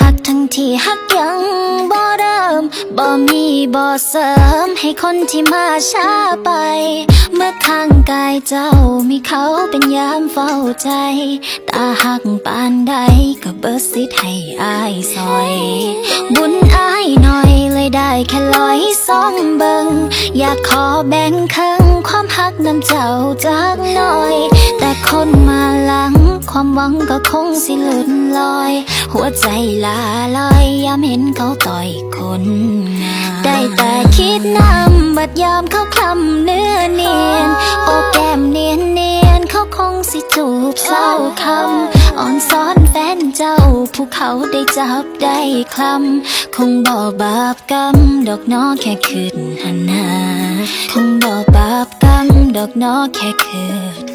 หักทั้งที่หักยังบ่เริ่มบ่มีบ่เสริม ให้คนที่มาช้าไป เมื่อข้างกายเจ้ามีเขาเป็นยามเฝ้าใจ ตาหักปานใดก็เบิดสิทธิ์ให้อายซอย บุญอายหน่อยเลยได้แค่ลอยซองเบิงอยากขอแบ่งครึ่งความหักน้ำเจ้าจากหน่อย แต่คน ความหวังก็คงสิหลุดลอย หัวใจลาลอยยามเห็นเขาต่อยคนงามได้แต่คิดนำบัดยามเขาคลำเนื้อเนียน โอแก้มเนียนเนียนเขาคงสิจูบเศร้าคำอ่อนซ้อนแฟนเจ้าผู้เขาได้จับได้คลำคงบ่บาปกรรมดอกน้อแค่คืนหันหน้าคงบ่บาปกรรมดอกน้อแค่คืน